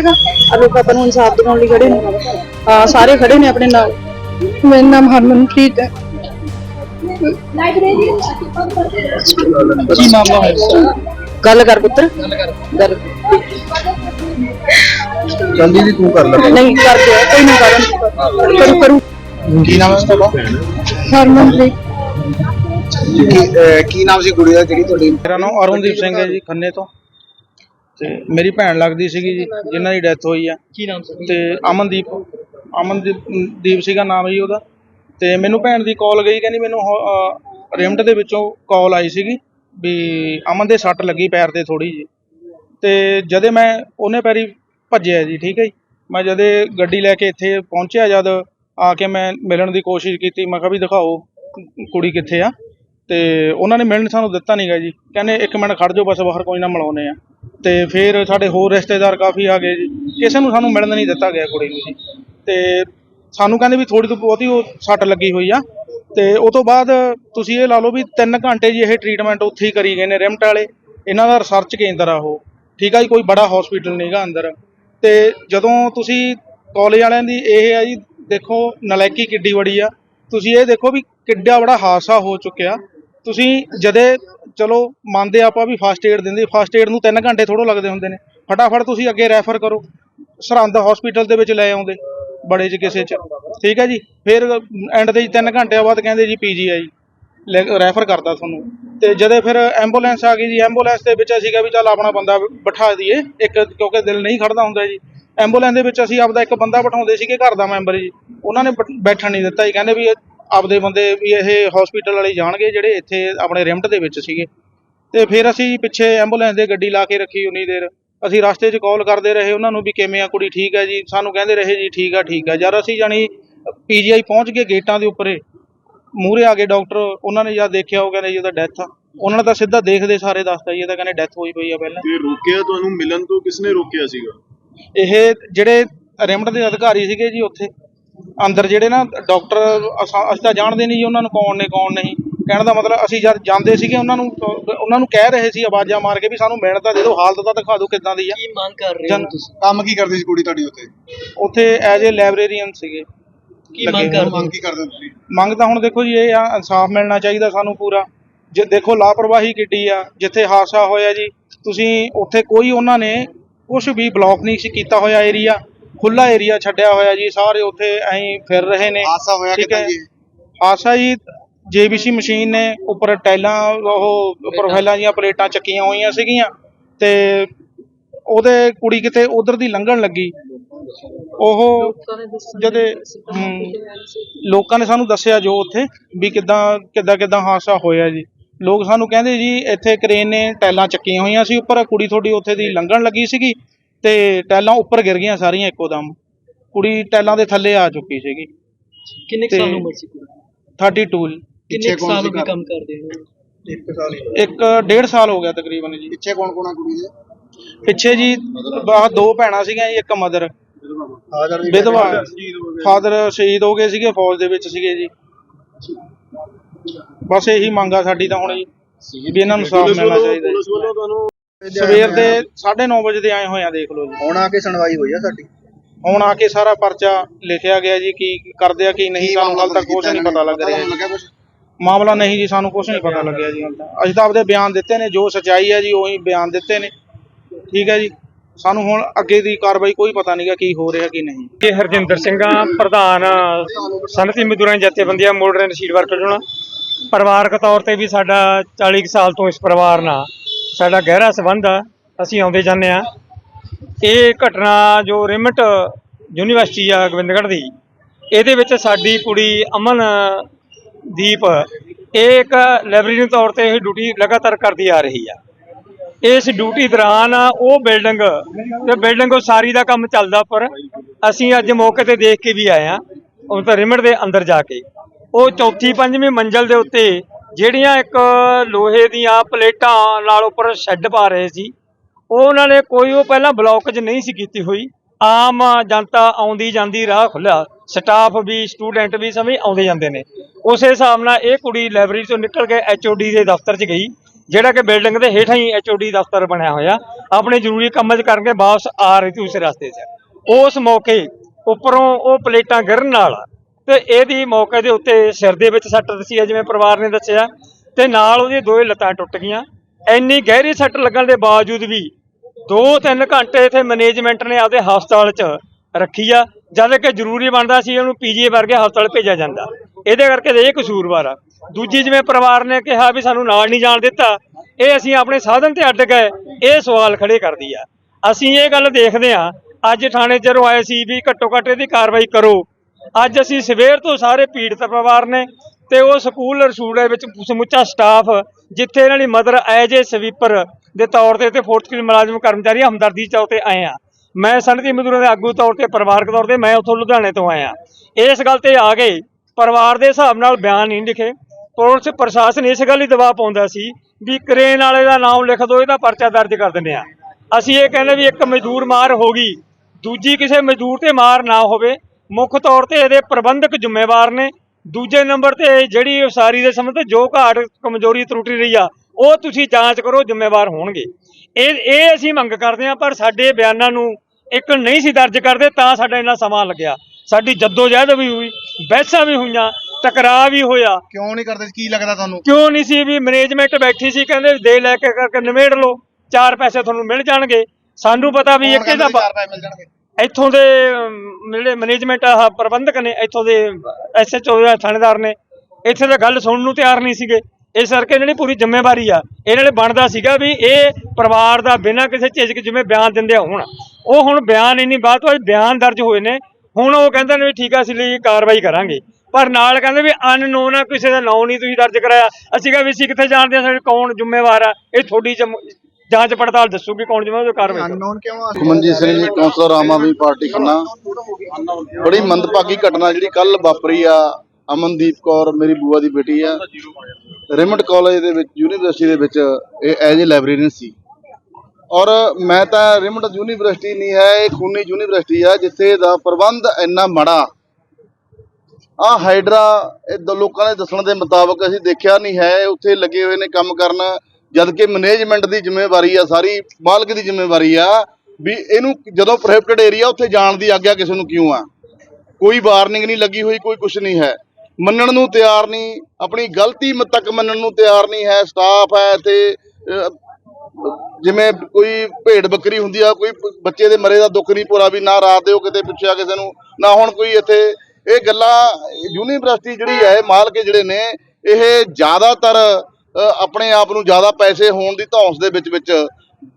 ਹੈਗਾ ਆ ਲੋਕ ਆਪਾਂ ਨੂੰ ਇਨਸਾਫ ਦਿਵਾਉਣ ਲਈ ਖੜੇ ਨੇ। ਹਾਂ ਸਾਰੇ ਖੜੇ ਨੇ ਆਪਣੇ ਨਾਲ। ਮੇਰਾ ਨਾਮ ਹਰਮਨਪ੍ਰੀਤ ਹੈ। ਕੀ ਮਾਮਲਾ ਹੋਇਆ? ਗੱਲ ਕਰ ਪੁੱਤਰ। ਗੱਲ ਜਲਦੀ ਦੀ ਤੂੰ ਕਰ ਲੈ। ਨਹੀਂ ਕਰਦੇ ਆ, ਕੋਈ ਨਹੀਂ ਕਰਨ ਕਰੂ ਕਰੂ। ਕੀ ਨਾਮ ਹੈ ਤੁਹਾਡਾ ਹਰਮਨਪ੍ਰੀਤ। ਕੀ ਅਹ ਕੀ ਨਾਮ ਸੀ ਕੁੜੀ ਦਾ ਜਿਹੜੀ ਤੁਹਾਡੀ? ਮੇਰਾ ਨਾਮ ਅਰੁਣਦੀਪ ਸਿੰਘ ਹੈ ਜੀ ਖੰਨੇ ਤੋਂ। ਤੇ ਮੇਰੀ ਭੈਣ ਲੱਗਦੀ ਸੀਗੀ ਜੀ ਜਿਨ੍ਹਾਂ ਦੀ ਡੈਥ ਹੋਈ ਆ। ਕੀ ਨਾਮ ਸੀ? ਤੇ ਅਮਨਦੀਪ ਅਮਨਦੀਪ ਦੀਪ ਸੀਗਾ ਨਾਮ ਜੀ ਉਹਦਾ। ਤੇ ਮੈਨੂੰ ਭੈਣ ਦੀ ਕਾਲ ਗਈ ਕਹਿੰਦੀ ਮੈਨੂੰ ਰਿਮਟ ਦੇ ਵਿੱਚੋਂ ਕਾਲ ਆਈ ਸੀਗੀ ਵੀ ਅਮਨ ਦੇ ਸੱਟ ਲੱਗੀ ਪੈਰ ਤੇ ਥੋੜੀ ਜੀ ਤੇ ਜਦੇ ਮੈਂ ਉਹਨੇ ਪੈਰੀ ਭੱਜਿਆ ਜੀ ਠੀਕ ਹੈ ਜੀ। ਮੈਂ ਜਦੇ ਗੱਡੀ ਲੈ ਕੇ ਇੱਥੇ ਪਹੁੰਚਿਆ ਜਦ ਆ ਕੇ ਮੈਂ ਮਿਲਣ ਦੀ ਕੋਸ਼ਿਸ਼ ਕੀਤੀ ਮੈਂ ਕਿਹਾ ਵੀ ਦਿਖਾਓ ਕੁੜੀ ਕਿੱਥੇ ਆ। ਤੇ ਉਹਨਾਂ ਨੇ ਮਿਲਣ ਸਾਨੂੰ ਦਿੱਤਾ ਨਹੀਂਗਾ ਜੀ। ਕਹਿੰਦੇ ਇੱਕ ਮਿੰਟ ਖੜ ਜਾਓ, ਬਸ ਬਾਹਰ ਕੋਈ ਨਾ ਮਿਲਾਉਨੇ ਆ। ਤੇ ਫਿਰ ਸਾਡੇ ਹੋਰ ਰਿਸ਼ਤੇਦਾਰ ਕਾਫੀ ਆ ਗਏ ਜੀ। ਕਿਸੇ ਨੂੰ ਸਾਨੂੰ ਮਿਲਣ ਨਹੀਂ ਦਿੱਤਾ ਗਿਆ ਕੁੜੀ ਨੂੰ ਜੀ। ਤੇ ਸਾਨੂੰ ਕਹਿੰਦੇ ਵੀ ਥੋੜੀ ਤੋਂ ਬਹੁਤੀ ਉਹ ਸੱਟ ਲੱਗੀ ਹੋਈ ਆ। ਤੇ ਉਹ ਤੋਂ ਬਾਅਦ ਤੁਸੀਂ ਇਹ ਲਾ ਲਓ ਵੀ 3 ਘੰਟੇ ਜੀ ਇਹ ਟ੍ਰੀਟਮੈਂਟ ਉੱਥੇ ਹੀ ਕਰੀ ਗਏ ਨੇ ਰਿਮਟ ਵਾਲੇ। ਇਹਨਾਂ ਦਾ ਰਿਸਰਚ ਕੇਂਦਰ ਆ ਉਹ। ਠੀਕ ਆ ਜੀ, ਕੋਈ ਬੜਾ ਹਸਪੀਟਲ ਨਹੀਂਗਾ ਅੰਦਰ। ਤੇ ਜਦੋਂ ਤੁਸੀਂ ਕਾਲਜ ਵਾਲਿਆਂ ਦੀ ਇਹ ਆ ਜੀ, ਦੇਖੋ ਨਲਾਇਕੀ ਕਿੱਡੀ ਬੜੀ ਆ। ਤੁਸੀਂ ਇਹ ਦੇਖੋ ਵੀ ਕਿੱਡਾ ਬੜਾ ਹਾਦਸਾ ਹੋ ਚੁੱਕਿਆ। ਤੁਸੀਂ ਜਦੇ, ਚਲੋ, ਮੰਨਦੇ ਆਪਾਂ ਵੀ ਫਸਟ ਏਡ ਦਿੰਦੇ ਫਸਟ ਏਡ ਨੂੰ 3 ਘੰਟੇ ਥੋੜੋ ਲੱਗਦੇ ਹੁੰਦੇ ਨੇ। ਫਟਾਫਟ ਤੁਸੀਂ ਅੱਗੇ ਰੈਫਰ ਕਰੋ। ਸਰਹੰਦ ਹਸਪੀਟਲ ਦੇ ਵਿੱਚ ਲੈ ਆਉਂਦੇ, ਬੜੇ ਚ ਕਿਸੇ ਚ। ਠੀਕ ਹੈ ਜੀ? ਫਿਰ ਐਂਡ ਦੇ 3 ਘੰਟਿਆਂ ਬਾਅਦ ਕਹਿੰਦੇ ਜੀ ਪੀਜੀਆਈ ਰੈਫਰ ਕਰਦਾ ਤੁਹਾਨੂੰ। ਤੇ ਜਦੇ ਫਿਰ ਐਂਬੂਲੈਂਸ ਆ ਗਈ ਜੀ ਐਂਬੂਲੈਂਸ ਦੇ ਵਿੱਚ ਅਸੀਂ ਕਿਹਾ ਵੀ ਚੱਲ ਆਪਣਾ ਬੰਦਾ ਬਿਠਾ ਦਈਏ। ਇੱਕ, ਕਿਉਂਕਿ ਦਿਲ ਨਹੀਂ ਖੜਦਾ ਹੁੰਦਾ ਜੀ। ਐਂਬੂਲੈਂਸ ਦੇ ਵਿੱਚ ਅਸੀਂ ਆਪਦਾ ਇੱਕ ਬੰਦਾ ਬਿਠਾਉਂਦੇ ਸੀਗੇ, ਘਰ ਦਾ ਮੈਂਬਰ ਜੀ। ਉਹਨਾਂ ਨੇ ਬੈਠ- ਬੈਠਣ ਨਹੀਂ ਦਿੱਤਾ ਜੀ। ਕਹਿੰਦੇ ਵੀ ਆਪਦੇ ਬੰਦੇ ਵੀ ਇਹ ਹਸਪੀਟਲ ਵਾਲੇ ਜਾਣਗੇ ਜਿਹੜੇ ਇੱਥੇ ਆਪਣੇ ਰਿਮਟ ਦੇ ਵਿੱਚ ਸੀਗੇ। ਤੇ ਫਿਰ ਅਸੀਂ ਪਿੱਛੇ ਐਂਬੂਲੈਂਸ ਦੇ ਗੱਡੀ ਲਾ ਕੇ ਰੱਖੀ ਉਨੀ ਦੇਰ। ਅਸੀਂ ਰਸਤੇ 'ਚ ਕਾਲ ਕਰਦੇ ਰਹੇ ਉਹਨਾਂ ਨੂੰ ਵੀ ਕਿਵੇਂ ਆ ਕੁੜੀ ਠੀਕ ਹੈ ਜੀ? ਸਾਨੂੰ ਕਹਿੰਦੇ ਰਹੇ ਜੀ ਠੀਕ ਆ ਠੀਕ ਆ। ਜਦ ਅਸੀਂ ਜਾਣੀ ਪੀਜੀਆਈ ਪਹੁੰਚ ਗਏ ਗੇਟਾਂ ਦੇ ਉੱਪਰੇ ਮੂਹਰੇ ਆ ਗਏ ਡਾਕਟਰ ਉਹਨਾਂ ਨੇ ਜਦ ਦੇਖਿਆ ਉਹ ਕਹਿੰਦੇ ਜੀ ਉਹਦਾ ਡੈਥ ਆ। ਉਹਨਾਂ ਨੇ ਤਾਂ ਸਿੱਧਾ ਦੇਖਦੇ ਸਾਰੇ ਦੱਸਤਾ ਜੀ ਇਹ ਤਾਂ ਕਹਿੰਦੇ ਡੈਥ ਹੋਈ ਪਈ ਆ ਪਹਿਲਾਂ। ਤੇ ਰੋਕਿਆ ਤੁਹਾਨੂੰ ਮਿਲਣ ਤੋਂ ਕਿਸਨੇ ਰੋਕਿਆ ਸੀਗਾ? ਇਹ ਜਿਹੜੇ ਰਿਮਟ ਦੇ ਅਧਿਕਾਰੀ ਸੀਗੇ ਜੀ ਉੱਥੇ ਅੰਦਰ ਜਿਹੜੇ ਨਾ ਡਾਕਟਰ ਅਸਾਂ- ਅਸੀਂ ਤਾਂ ਜਾਣਦੇ ਨਹੀਂ ਜੀ ਉਹਨਾਂ ਨੂੰ ਕੌਣ ਨੇ ਕੌਣ ਨਹੀਂ। ਕਹਿਣ ਦਾ ਮਤਲਬ ਅਸੀਂ ਜਦ ਜਾਂਦੇ ਸੀਗੇ ਉਹਨਾਂ ਨੂੰ ਉਹਨਾਂ ਨੂੰ ਕਹਿ ਰਹੇ ਸੀ ਆਵਾਜ਼ਾਂ ਮਾਰ ਕੇ ਵੀ ਸਾਨੂੰ ਮਿਲ ਤਾਂ ਦੇ ਦਿਓ ਹਾਲਤ ਤਾਂ ਦਿਖਾ ਦਿਓ ਕਿੱਦਾਂ ਦੀ ਆ। ਕੀ ਮੰਗ ਕਰ ਰਹੇ ਹੋ ਤੁਸੀਂ? ਕੰਮ ਕੀ ਕਰਦੀ ਸੀ ਕੁੜੀ ਤੁਹਾਡੀ ਉੱਥੇ? ਉੱਥੇ ਐਜ਼ ਏ ਲਾਇਬ੍ਰੇਰੀਅਨ ਸੀਗੇ। ਕੀ ਮੰਗ। ਕਰਦੇ ਮੰਗ ਕੀ ਕਰਦੇ ਤੁਸੀਂ? ਮੰਗ ਤਾਂ ਹੁਣ ਦੇਖੋ ਜੀ ਇਹ ਆ ਇਨਸਾਫ ਮਿਲਣਾ ਚਾਹੀਦਾ ਸਾਨੂੰ ਪੂਰਾ। ਜੇ ਦੇਖੋ ਲਾਪਰਵਾਹੀ ਕਿੱਡੀ ਆ ਜਿੱਥੇ ਹਾਦਸਾ ਹੋਇਆ ਜੀ ਤੁਸੀਂ ਉੱਥੇ ਕੋਈ ਉਹਨਾਂ ਨੇ ਕੁਝ ਵੀ ਬਲੌਕ ਨਹੀਂ ਸੀ ਕੀਤਾ ਹੋਇਆ ਏਰੀਆ ਖੁੱਲਾ ਏਰੀਆ ਛੱਡਿਆ ਹੋਇਆ ਜੀ ਸਾਰੇ ਉੱਥੇ ਐਂ ਫਿਰ ਰਹੇ ਨੇ। ਹਾਦਸਾ ਹੋਇਆ ਠੀਕ ਹੈ। ਜੀ? ਹਾਦਸਾ ਜੀ ਜੇਬੀਸੀ ਮਸ਼ੀਨ ਨੇ ਉੱਪਰ ਟਾਈਲਾਂ ਉਹ ਪ੍ਰੋਫਾਈਲਾਂ ਦੀਆਂ ਪਲੇਟਾਂ ਚੱਕੀਆਂ ਹੋਈਆਂ ਸੀਗੀਆਂ ਤੇ ਉਹਦੇ ਕੁੜੀ ਕਿਤੇ ਉਧਰ ਦੀ ਲੰਘਣ ਲੱਗੀ। ਉਹ ਜਦੇ ਲੋਕਾਂ ਨੇ ਸਾਨੂੰ ਦੱਸਿਆ ਜੋ ਉੱਥੇ ਵੀ ਕਿਦਾਂ ਕਿੱਦਾਂ ਕਿੱਦਾਂ ਹਾਦਸਾ ਹੋਇਆ ਜੀ। ਲੋਕ ਸਾਨੂੰ ਕਹਿੰਦੇ ਜੀ ਇੱਥੇ ਕਰੇਨ ਨੇ ਟੈਲਾਂ ਚੱਕੀਆਂ ਹੋਈਆਂ ਸੀ ਉੱਪਰ ਕੁੜੀ ਤੁਹਾਡੀ ਉੱਥੇ ਦੀ ਲੰਘਣ ਲੱਗੀ ਸੀਗੀ। ਤੇ ਟੈਲਾਂ ਉੱਪਰ ਗਿਰ ਗਈਆਂ ਸਾਰੀਆਂ ਇੱਕੋ ਦਮ ਕੁੜੀ ਟੈਲਾਂ ਦੇ ਥੱਲੇ ਆ ਚੁੱਕੀ ਸੀਗੀ। ਕਿੰਨੇ ਕੁ ਤੇ- ਸਾਲ ਉਮਰ ਸੀ ਕੁੜੀ ਦੀ? 32 ਕਿੰਨੇ ਕੁ ਕੌਣ ਸਾਲ ਸੀ ਵੀ ਘਰ? ਕੰਮ ਕਰਦੇ ਹੋ? ਇੱਕ ਸਾਲ ਹੀ। ਇੱਕ ਡੇਢ ਸਾਲ ਹੋ ਗਿਆ ਤਕਰੀਬਨ ਜੀ। ਪਿੱਛੇ ਕੌਣ ਕੌਣ ਆ ਕੁੜੀ ਦੇ? ਪਿੱਛੇ ਜੀ ਬਾਹ ਦੋ ਭੈਣਾਂ ਸੀਗੀਆਂ ਜੀ ਇੱਕ ਮਦਰ। ਵਿਧਵਾ। ਫਾਦਰ ਸ਼ਹੀਦ ਹੋ ਗਏ। ਸੀਗੇ ਫੌਜ ਦੇ ਵਿੱਚ ਸੀਗੇ ਜੀ। ਬਸ ਇਹੀ ਮੰਗ ਆ ਸਾਡੀ ਤਾਂ ਹੁਣ ਜੀ ਵੀ ਇਹਨਾਂ ਨੂੰ ਸਾਫ਼ ਮਿਲਣਾ ਚਾਹੀਦਾ ਪੁਲਿਸ ਜੀ। ਵੱਲੋਂ ਤੁਹਾਨੂੰ ਸਵੇਰ ਦੇ 9:30 ਵਜੇ ਦੇ ਆਏ ਹੋਏ ਆ ਦੇਖ ਲਓ ਜੀ। ਹੁਣ ਆ ਕੇ ਸੁਣਵਾਈ ਹੋਈ ਆ ਸਾਡੀ? ਹੁਣ ਆ ਕੇ ਸਾਰਾ ਪਰਚਾ ਲਿਖਿਆ ਗਿਆ ਜੀ ਕੀ ਕਰਦੇ ਆ ਕੀ ਨਹੀਂ ਸਾਨੂੰ ਹਾਲ ਤੱਕ ਕੁਝ ਨਹੀਂ ਪਤਾ ਲੱਗ ਰਿਹਾ ਜੀ। ਮਾਮਲਾ ਨਹੀਂ ਜੀ ਸਾਨੂੰ ਕੁਝ ਨਹੀਂ ਪਤਾ ਲੱਗਿਆ ਜੀ ਹਾਲ ਤੱਕ। ਅਸੀਂ ਤਾਂ ਆਪਦੇ ਬਿਆਨ ਦਿੱਤੇ ਨੇ ਜੋ ਸਚਾਈ ਹੈ ਜੀ ਉਹੀ ਬਿਆਨ ਦਿੱਤੇ ਨੇ। ਠੀਕ ਹੈ ਜੀ। ਸਾਨੂੰ ਹੁਣ ਅੱਗੇ ਦੀ ਕਾਰਵਾਈ ਕੋਈ ਪਤਾ ਨਹੀਂਗਾ ਕੀ ਹੋ ਰਿਹਾ ਕੀ ਨਹੀਂ। ਇਹ ਹਰਜਿੰਦਰ ਸਿੰਘ ਆ ਪ੍ਰਧਾਨ ਸਨਅਤੀ ਮਜ਼ਦੂਰਾਂ ਦੀ ਜਥੇਬੰਦੀਆਂ ਮੋਡਰਨ ਸੀਡ ਵਰਕਰ ਜੁਣਾ ਪਰਿਵਾਰਕ ਤੌਰ ਤੇ ਵੀ ਸਾਡਾ 40 ਕੁ ਸਾਲ ਤੋਂ ਇਸ ਪਰਿਵਾਰ ਨਾਲ। ਸਾਡਾ ਗਹਿਰਾ ਸੰਬੰਧ ਆ, ਅਸੀਂ ਆਉਂਦੇ ਜਾਂਦੇ ਆ ਇਹ ਘਟਨਾ ਜੋ ਰਿਮਟ ਯੂਨੀਵਰਸਿਟੀ ਆ ਗੋਬਿੰਦਗੜ੍ਹ ਦੀ, ਇਹਦੇ ਵਿੱਚ ਸਾਡੀ ਕੁੜੀ ਅਮਨ ਦੀਪ, ਇਹ ਇੱਕ ਲਾਇਬ੍ਰੇਰੀ ਤੌਰ ਤੇ ਇਹ ਡਿਊਟੀ ਲਗਾਤਾਰ ਕਰਦੀ ਆ ਰਹੀ ਆ। ਇਸ ਡਿਊਟੀ ਦੌਰਾਨ ਉਹ ਬਿਲਡਿੰਗ ਤੇ ਬਿਲਡਿੰਗ ਉਸਾਰੀ ਦਾ ਕੰਮ ਚੱਲਦਾ ਪਰ ਅਸੀਂ ਅੱਜ ਮੌਕੇ ਤੇ ਦੇਖ ਕੇ ਵੀ ਆਏ ਆ ਉਹ ਤਾਂ ਰਿਮਟ ਦੇ ਅੰਦਰ ਜਾ ਕੇ। ਉਹ ਚੌਥੀ ਪੰਜਵੀਂ ਮੰਜ਼ਲ ਦੇ ਉੱਤੇ ਜਿਹੜੀਆਂ ਇੱਕ ਲੋਹੇ ਦੀਆਂ ਪਲੇਟਾਂ ਨਾਲ ਉੱਪਰ ਸ਼ੈੱਡ ਪਾ ਰਹੇ ਸੀ, ਉਹ ਉਹਨਾਂ ਨੇ ਕੋਈ ਉਹ ਪਹਿਲਾਂ ਬਲੌਕ ਨਹੀਂ ਸੀ ਕੀਤੀ ਹੋਈ। ਆਮ ਜਨਤਾ ਆਉਂਦੀ ਜਾਂਦੀ ਰਾਹ ਖੁੱਲਿਆ ਸਟਾਫ ਵੀ ਸਟੂਡੈਂਟ ਵੀ ਸਮੇਂ ਆਉਂਦੇ ਜਾਂਦੇ ਨੇ। ਉਸੇ ਹਿਸਾਬ ਨਾਲ ਇਹ ਕੁੜੀ ਲਾਇਬ੍ਰੇਰੀ ਤੋਂ ਨਿਕਲ ਕੇ ਐਚਓਡੀ ਦੇ ਦਫ਼ਤਰ 'ਚ ਗਈ, ਜਿਹੜਾ ਕਿ ਬਿਲਡਿੰਗ ਦੇ ਹੇਠਾਂ ਹੀ ਐਚਓਡੀ ਦਫ਼ਤਰ ਬਣਿਆ ਹੋਇਆ। ਆਪਣੇ ਜ਼ਰੂਰੀ ਕੰਮ 'ਚ ਕਰਕੇ ਵਾਪਸ ਆ ਰਹੀ ਸੀ ਉਸ ਰਸਤੇ 'ਚ। ਉਸ ਮੌਕੇ ਉੱਪਰੋਂ ਉਹ ਪਲੇਟਾਂ ਗਿਰਨ ਨਾਲ ਤੇ ਇਹਦੀ ਮੌਕੇ ਦੇ ਉੱਤੇ ਸਿਰ ਦੇ ਵਿੱਚ ਸੱਟ ਦਸੀ ਹੈ, ਜਿਵੇਂ ਪਰਿਵਾਰ ਨੇ ਦੱਸਿਆ। ਤੇ ਨਾਲ ਉਹਦੀਆਂ ਦੋਵੇਂ ਲੱਤਾਂ ਟੁੱਟ ਗਈਆਂ। ਇੰਨੀ ਗਹਿਰੀ ਸੱਟ ਲੱਗਣ ਦੇ ਬਾਵਜੂਦ ਵੀ 2-3 ਘੰਟੇ ਇੱਥੇ ਮੈਨੇਜਮੈਂਟ ਨੇ ਆਪਦੇ ਹਸਪਤਾਲ 'ਚ ਰੱਖੀ ਆ, ਜਦ ਕਿ ਜ਼ਰੂਰੀ ਬਣਦਾ ਸੀ ਉਹਨੂੰ ਪੀਜੀਏ ਵਰਗੇ ਹਸਪਤਾਲ ਭੇਜਿਆ ਜਾਂਦਾ। ਇਹਦੇ ਕਰਕੇ ਤਾਂ ਇਹ ਕਸੂਰਵਾਰ ਆ। ਦੂਜੀ ਜਿਵੇਂ ਪਰਿਵਾਰ ਨੇ ਕਿਹਾ ਵੀ ਸਾਨੂੰ ਨਾਲ ਨਹੀਂ ਜਾਣ ਦਿੱਤਾ, ਇਹ ਅਸੀਂ ਆਪਣੇ ਸਾਧਨ ਤੇ ਅੱਡ ਗਏ, ਇਹ ਸਵਾਲ ਖੜੇ ਕਰਦੀ ਆ। ਅਸੀਂ ਇਹ ਗੱਲ ਦੇਖਦੇ ਆ, ਅੱਜ ਥਾਣੇ ਜਦੋਂ ਆਏ ਸੀ ਵੀ ਘੱਟੋ ਘੱਟ ਇਹਦੀ ਕਾਰਵਾਈ ਕਰੋ। ਅੱਜ ਅਸੀਂ ਸਵੇਰ ਤੋਂ ਸਾਰੇ ਪੀੜਤ ਪਰਿਵਾਰ ਨੇ ਤੇ ਉਹ ਸਕੂਲ ਰਸੂੜੇ ਵਿੱਚ ਸਮੁੱਚਾ ਸਟਾਫ ਜਿੱਥੇ ਇਹਨਾਂ ਦੀ ਮਦਰ ਐਜ ਏ ਸਵੀਪਰ ਦੇ ਤੌਰ ਤੇ ਤੇ ਫੋਰਥ ਕਲਾਸ ਮੁਲਾਜ਼ਮ ਕਰਮਚਾਰੀ ਹਮਦਰਦੀ ਚੌਕ ਤੇ ਆਏ ਆ। ਮੈਂ ਸਨਅਤੀ ਮਜ਼ਦੂਰਾਂ ਦੇ ਆਗੂ ਤੌਰ ਤੇ ਪਰਿਵਾਰਕ ਤੌਰ ਤੇ ਮੈਂ ਉੱਥੋਂ ਲੁਧਿਆਣੇ ਤੋਂ ਆਇਆ। ਇਸ ਗੱਲ ਤੇ ਆ ਗਏ ਪਰਿਵਾਰ ਦੇ ਹਿਸਾਬ ਨਾਲ ਬਿਆਨ ਨਹੀਂ ਲਿਖੇ। ਪੁਲਿਸ ਪ੍ਰਸ਼ਾਸਨ ਇਸ ਗੱਲ ਹੀ ਦਬਾਅ ਪਾਉਂਦਾ ਸੀ ਵੀ ਕਰੇਨ ਵਾਲੇ ਦਾ ਨਾਮ ਲਿਖ ਦਿਓ ਇਹਦਾ ਪਰਚਾ ਦਰਜ ਕਰ ਦਿੰਦੇ ਆ। ਅਸੀਂ ਇਹ ਕਹਿੰਦੇ ਵੀ ਇੱਕ ਮਜ਼ਦੂਰ ਮਾਰ ਹੋ ਗਈ, ਦੂਜੀ ਕਿਸੇ ਮਜ਼ਦੂਰ ਤੇ ਮਾਰ ਨਾ ਹੋਵੇ ਮੁੱਖ ਤੌਰ ਤੇ ਇਹਦੇ ਪ੍ਰਬੰਧਕ ਜ਼ਿੰਮੇਵਾਰ ਨੇ। ਦੂਜੇ ਨੰਬਰ ਤੇ ਜਿਹੜੀ ਉਸਾਰੀ ਦੇ ਸੰਬੰਧ ਜੋ ਘਾਟ ਕਮਜ਼ੋਰੀ ਤਰੁੱਟੀ ਰਹੀ ਆ ਉਹ ਤੁਸੀਂ ਜਾਂਚ ਕਰੋ ਜ਼ਿੰਮੇਵਾਰ ਹੋਣਗੇ। ਇਹ ਇਹ ਅਸੀਂ ਮੰਗ ਕਰਦੇ ਹਾਂ ਪਰ ਸਾਡੇ ਬਿਆਨਾਂ ਨੂੰ ਇੱਕ ਨਹੀਂ ਸੀ ਦਰਜ ਕਰਦੇ ਤਾਂ ਸਾਡਾ ਇੰਨਾ ਸਮਾਂ ਲੱਗਿਆ। ਸਾਡੀ ਜਹਿਦ ਵੀ ਹੋਈ ਬਹਿਸਾਂ ਵੀ ਹੋਈਆਂ ਟਕਰਾਅ ਵੀ ਹੋਇਆ। ਕਿਉਂ ਨਹੀਂ ਕਰਦੇ? ਕੀ ਲੱਗਦਾ ਤੁਹਾਨੂੰ? ਕਿਉਂ ਨਹੀਂ ਸੀ ਵੀ ਮੈਨੇਜਮੈਂਟ ਬੈਠੀ ਸੀ ਕਹਿੰਦੇ ਦੇ ਲੈ ਕੇ ਕਰਕੇ ਨਿਮੇੜ ਲਓ ਚਾਰ ਪੈਸੇ ਤੁਹਾਨੂੰ ਮਿਲ ਜਾਣਗੇ। ਸਾਨੂੰ ਪਤਾ ਵੀ ਇੱਕ ਇਹਦਾ ਬ- ਮਿਲ ਜਾਣਗੇ। ਇੱਥੋਂ ਦੇ ਜਿਹੜੇ ਮੈਨੇਜਮੈਂਟ ਆ ਪ੍ਰਬੰਧਕ ਨੇ, ਇੱਥੋਂ ਦੇ ਐਸਐਚਓ ਥਾਣੇਦਾਰ ਨੇ, ਇੱਥੇ ਤਾਂ ਗੱਲ ਸੁਣਨ ਨੂੰ ਤਿਆਰ ਨਹੀਂ ਸੀਗੇ। ਇਸ ਕਰਕੇ ਇਹਨਾਂ ਦੀ ਪੂਰੀ ਜ਼ਿੰਮੇਵਾਰੀ ਆ। ਇਹਨਾਂ ਨੇ ਬਣਦਾ ਸੀਗਾ ਵੀ ਇਹ ਪਰਿਵਾਰ ਦਾ ਬਿਨਾਂ ਕਿਸੇ ਝਿਜਕ ਜਿਵੇਂ ਬਿਆਨ ਦਿੰਦੇ ਆ ਹੁਣ। ਉਹ ਹੁਣ ਬਿਆਨ ਇੰਨੀ ਬਾਤ ਹੋਈ ਬਿਆਨ ਦਰਜ ਹੋਏ ਨੇ। ਹੁਣ ਉਹ ਕਹਿੰਦੇ ਨੇ ਵੀ ਠੀਕ ਆ, ਅਸੀਂ ਲਈ ਕਾਰਵਾਈ ਕਰਾਂਗੇ। ਪਰ ਨਾਲ ਕਹਿੰਦੇ ਵੀ ਅਨਨੋਨ ਆ, ਕਿਸੇ ਦਾ ਨਾਂ ਨਹੀਂ ਤੁਸੀਂ ਦਰਜ ਕਰਾਇਆ। ਅਸੀਂ ਕਿਹਾ ਵੀ ਅਸੀਂ ਕਿੱਥੇ ਜਾਣਦੇ ਆ, ਸਾਡੇ ਕੌਣ ਜ਼ਿੰਮੇਵਾਰ ਆ? ਇਹ ਤੁਹਾਡੀ ਜਮ- ਜਾਂਚ ਪੜਤਾਲ ਦੱਸੂਗੀ ਕੌਣ ਜ਼ਿੰਮੇਵਾਰ ਉਹ ਕਾਰਵਾਈ ਕਰੋ। ਅਨਨੋਨ ਕਿਉਂ ਆ? Sukhmanjit Singh ji councillor Aam Aadmi party Khanna. ਬੜੀ ਮੰਦਭਾਗੀ ਘਟਨਾ ਜਿਹੜੀ ਕੱਲ ਵਾਪਰੀ ਆ ਅਮਨਦੀਪ ਕੌਰ ਮੇਰੀ ਬੂਆ ਦੀ ਬੇਟੀ ਆ। ਰਿਮਟ ਕਾਲਜ ਦੇ ਵਿੱਚ ਯੂਨੀਵਰਸਿਟੀ ਦੇ ਵਿੱਚ ਇਹ ਐਜ ਏ ਲਾਇਬ੍ਰੇਰੀਅਨ ਸੀ। ਔਰ ਮੈਂ ਤਾਂ ਰਿਮਟ ਯੂਨੀਵਰਸਿਟੀ ਨਹੀਂ ਹੈ ਇਹ ਖੂਨੀ ਯੂਨੀਵਰਸਿਟੀ ਆ ਜਿੱਥੇ ਦਾ ਪ੍ਰਬੰਧ ਇੰਨਾ ਮਾੜਾ। ਆ ਹਾਈਡਰਾ ਇਹ ਦੋ ਲੋਕਾਂ ਦੇ ਦੱਸਣ ਦੇ ਮੁਤਾਬਕ ਅਸੀਂ ਦੇਖਿਆ ਨਹੀਂ ਹੈ ਉੱਥੇ ਲੱਗੇ ਹੋਏ ਨੇ ਕੰਮ ਕਰਨ। ਜਦ ਕਿ ਮੈਨੇਜਮੈਂਟ ਦੀ ਜ਼ਿੰਮੇਵਾਰੀ ਆ, ਸਾਰੀ ਮਾਲਕ ਦੀ ਜ਼ਿੰਮੇਵਾਰੀ ਆ, ਵੀ ਇਹਨੂੰ ਜਦੋਂ ਪ੍ਰੋਹਿਬਿਟਡ ਏਰੀਆ ਉੱਥੇ ਜਾਣ ਦੀ ਆਗਿਆ ਕਿਸੇ ਨੂੰ ਕਿਉਂ ਆ? ਕੋਈ ਵਾਰਨਿੰਗ ਨਹੀਂ ਲੱਗੀ ਹੋਈ, ਕੋਈ ਕੁਝ ਨਹੀਂ ਹੈ। ਮੰਨਣ ਨੂੰ ਤਿਆਰ ਨਹੀਂ, ਆਪਣੀ ਗਲਤੀ ਤੱਕ ਮੰਨਣ ਨੂੰ ਤਿਆਰ ਨਹੀਂ ਹੈ ਸਟਾਫ ਹੈ ਇੱਥੇ ਜਿਵੇਂ ਕੋਈ ਭੇਡ ਬੱਕਰੀ ਹੁੰਦੀ ਆ, ਕੋਈ ਬੱਚੇ ਦੇ ਮਰੇ ਦਾ ਦੁੱਖ ਨਹੀਂ ਪੂਰਾ ਵੀ ਨਾ ਰਾਤ ਦੇ ਉਹ ਕਿਤੇ ਪੁੱਛਿਆ ਕਿਸੇ ਨੂੰ, ਨਾ ਹੁਣ ਕੋਈ ਇੱਥੇ। ਇਹ ਗੱਲਾਂ ਯੂਨੀਵਰਸਿਟੀ ਜਿਹੜੀ ਹੈ, ਮਾਲਕ ਜਿਹੜੇ ਨੇ, ਇਹ ਜ਼ਿਆਦਾਤਰ ਆਪਣੇ ਆਪ ਨੂੰ ਜ਼ਿਆਦਾ ਪੈਸੇ ਹੋਣ ਦੀ ਧੌਂਸ ਦੇ ਵਿੱਚ ਵਿੱਚ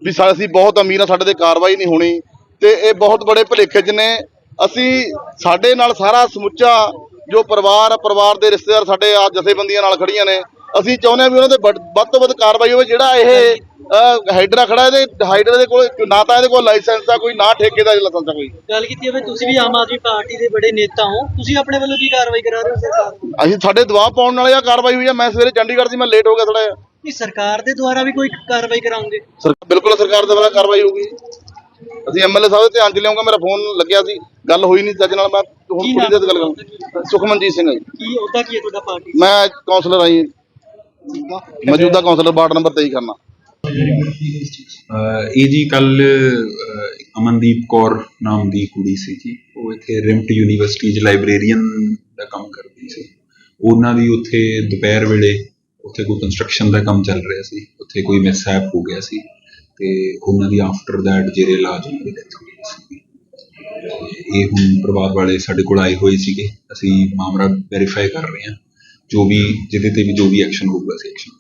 ਵੀ ਸਾ- ਅਸੀਂ ਬਹੁਤ ਅਮੀਰ ਆ ਸਾਡੇ ਤੇ ਕਾਰਵਾਈ ਨਹੀਂ ਹੋਣੀ। ਤੇ ਇਹ ਬਹੁਤ ਬੜੇ ਭੁਲੇਖੇ 'ਚ ਨੇ। ਅਸੀਂ ਸਾਡੇ ਨਾਲ ਸਾਰਾ ਸਮੁੱਚਾ ਜੋ ਪਰਿਵਾਰ ਪਰਿਵਾਰ ਦੇ ਰਿਸ਼ਤੇਦਾਰ ਸਾਡੇ ਆ ਜਥੇਬੰਦੀਆਂ ਨਾਲ ਖੜੀਆਂ ਨੇ। ਅਸੀਂ ਚਾਹੁੰਦੇ ਹਾਂ ਵੀ ਉਹਨਾਂ ਦੇ ਵੱਧ ਵੱਧ ਤੋਂ ਵੱਧ ਕਾਰਵਾਈ ਹੋਵੇ। ਜਿਹੜਾ ਇਹ ਹਾਈਡਰਾ ਖੜਾ ਇਹਦੇ ਹਾਈਡਰਾ ਦੇ ਕੋਲ ਨਾ ਤਾਂ ਇਹਦੇ ਕੋਲ ਲਾਇਸੈਂਸ ਆ ਕੋਈ ਨਾ ਠੇਕੇ ਦਾ ਲਾਇਸੈਂਸ ਆ ਕੋਈ। ਗੱਲ ਕੀਤੀ ਹੋਵੇ ਤੁਸੀਂ ਵੀ ਆਮ ਆਦਮੀ ਪਾਰਟੀ ਦੇ ਬੜੇ ਨੇਤਾ ਹੋ। ਤੁਸੀਂ ਆਪਣੇ ਵੱਲੋਂ ਕੀ ਕਾਰਵਾਈ ਕਰਾ ਰਹੇ ਹੋ ਸਰਕਾਰ ਅਸੀਂ ਸਾਡੇ ਦਬਾਅ ਪਾਉਣ ਵਾਲੇ ਆ ਕਾਰਵਾਈ ਹੋਈ ਆ। ਮੈਂ ਸਵੇਰੇ ਚੰਡੀਗੜ੍ਹ ਸੀ ਮੈਂ ਲੇਟ ਹੋ ਗਿਆ ਥੋੜਾ ਜਿਹਾ। ਨਹੀਂ ਸਰਕਾਰ ਦੇ ਦੁਆਰਾ ਵੀ ਕੋਈ ਕਾਰਵਾਈ ਕਰਾਉਂਗੇ ਸਰਕਾਰ ਬਿਲਕੁਲ ਸਰਕਾਰ ਦੇ ਵੱਲੋਂ ਕਾਰਵਾਈ ਹੋਊਗੀ। ਅਸੀਂ ਐਮਐਲਏ ਸਾਹਿਬ ਦੇ ਧਿਆਨ ਚ ਲਿਆਉਂਗਾ ਮੇਰਾ ਫੋਨ ਲੱਗਿਆ ਸੀ। ਗੱਲ ਹੋਈ ਨਹੀਂ ਚੱਜ ਨਾਲ ਮੈਂ ਹੁਣ ਕੀ ਦੇਰ ਤੇ ਗੱਲ ਕਰਾਂ ਸੁਖਮਨਜੀਤ ਸਿੰਘ। ਕੀ ਉਹਦਾ ਕੀ ਹੈ ਤੁਹਾਡਾ ਪਾਰਟੀ? ਮੈਂ ਕਾਉਂਸਲਰ ਆਈ ਮੌਜੂਦਾ ਕਾਉਂਸਲਰ ਵਾਰਡ ਨੰਬਰ 23 ਕਰਨਾ। ਇਹ ਜੀ ਕੱਲ ਅਮਨਦੀਪ ਕੌਰ ਨਾਮ ਦੀ ਕੁੜੀ ਸੀ ਜੀ। ਉਹ ਇੱਥੇ ਰਿਮਟ ਯੂਨੀਵਰਸਿਟੀ 'ਚ ਲਾਇਬ੍ਰੇਰੀਅਨ ਦਾ ਕੰਮ ਕਰਦੀ ਸੀ। ਉਹਨਾਂ ਦੀ ਉੱਥੇ ਦੁਪਹਿਰ ਵੇਲੇ ਉੱਥੇ ਕੋਈ ਕੰਸਟਰਕਸ਼ਨ ਦਾ ਕੰਮ ਚੱਲ ਰਿਹਾ ਸੀ। ਉੱਥੇ ਕੋਈ ਮਿਸਹੈਪ ਹੋ ਗਿਆ ਸੀ ਤੇ ਉਹਨਾਂ ਦੀ ਆਫਟਰ ਦੈਟ ਜਿਹੜੇ ਇਲਾਜ ਉਹਨਾਂ ਦੀ ਡੈਥ ਹੋ ਗਈ ਸੀ। ਇਹ ਹੁਣ ਪਰਿਵਾਰ ਵਾਲੇ ਸਾਡੇ ਕੋਲ ਆਏ ਹੋਏ ਸੀਗੇ। ਅਸੀਂ ਮਾਮਲਾ ਵੈਰੀਫਾਈ ਕਰ ਰਹੇ ਹਾਂ। ਜੋ ਵੀ ਜਿਹਦੇ ਤੇ ਵੀ ਜੋ ਵੀ ਐਕਸ਼ਨ ਹੋਊਗਾ ਅਸੀਂ ਐਕਸ਼ਨ